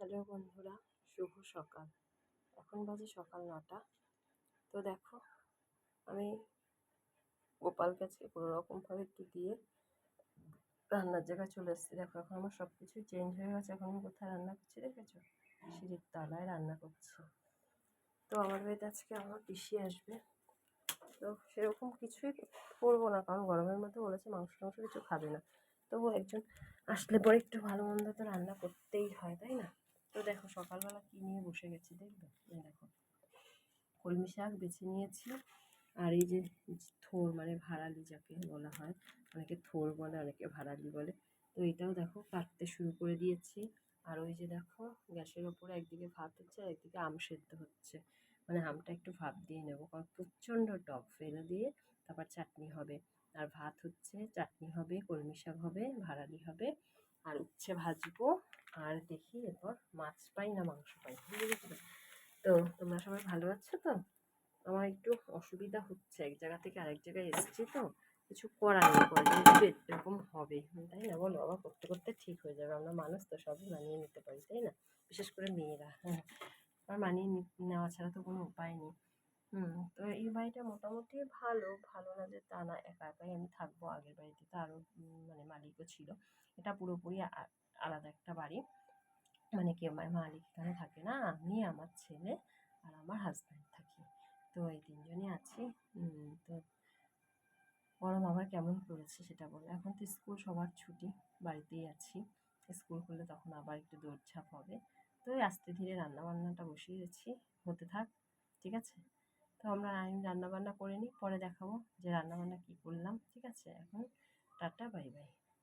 Hello বন্ধুরা, শুভ সকাল। এখন বাজে সকাল নটা। তো দেখো, আমি গোপাল আজকে কোনো রকমভাবে একটু দিয়ে রান্নার জায়গায় চলে এসেছি। দেখো, এখন আমার সব কিছুই চেঞ্জ হয়ে গেছে। এখন আমি কোথায় রান্না করছি দেখেছ? সিঁড়ির তলায় রান্না করছি। তো আমার বাড়িতে আজকে আমার পিসি আসবে। তো সেরকম কিছুই করব না, কারণ গরমের মধ্যে বলেছে মাংস টাংস কিছু খাবে না। তবু একজন আসলে পরে একটু ভালো মন্দ তো রান্না করতেই হয়, তাই সকালবেলা কী নিয়ে বসে গেছি দেখবে? এই দেখো। কলমি শাক বেছে নিয়েছি। আর এই যে থোর মানে ভাড়ালি যাকে বলা হয়, অনেকে থোর বলে, অনেকে ভাড়ালি বলে। তো এটাও দেখো কাটতে শুরু করে দিয়েছি। আর ওই যে দেখো, গ্যাসের ওপরে একদিকে ভাত হচ্ছে আর একদিকে আম সেদ্ধ হচ্ছে। মানে আমটা একটু ভাপ দিয়ে নেব, কারণ প্রচণ্ড টক। ফেলে দিয়ে তারপর চাটনি হবে। আর ভাত হচ্ছে, চাটনি হবে, কলমি শাক হবে, ভাড়ালি হবে। আর উচ্ছে ভাজবো আর দেখি এরপর মাছ পাই না, মাংস পাই। তো তোমরা সবাই ভালো আছো তো? আমার একটু অসুবিধা হচ্ছে, এক জায়গা থেকে আরেক জায়গায় এসেছি তো, কিছু করার নেই পরে এরকম হবে। তাই না বলো? আবার করতে করতে ঠিক হয়ে যাবে। আমরা মানুষ তো, সবই মানিয়ে নিতে পারি, তাই না? বিশেষ করে মেয়েরা হ্যাঁ। আর মানিয়ে নেওয়া ছাড়া তো কোনো উপায় নেই। হুম, তো এই বাড়িটা মোটামুটি ভালো। ভালো না যে তা না, একা একাই আমি থাকব আগের বাড়িতে তো আরও মানে মালিকও ছিল। এটা পুরোপুরি আলাদা একটা বাড়ি। মানে কেউ মালিক এখানে থাকে না, আমি আমার ছেলে আর আমার হাজব্যান্ড থাকি। তো এই তিনজনই আছি। তো গরম আবার কেমন পড়েছে সেটা বলো। এখন তো স্কুল সবার ছুটি, বাড়িতেই আছি। স্কুল খুললে তখন আবার একটু দৌড়ঝাঁপ হবে। তো আস্তে ধীরে রান্নাবান্নাটা বসিয়েছি হতে থাক, ঠিক আছে? তো আমরা আমি রান্নাবান্না করে নিই, পরে দেখাবো যে রান্নাবান্না কী করলাম, ঠিক আছে? এখন টাটা বাই বাই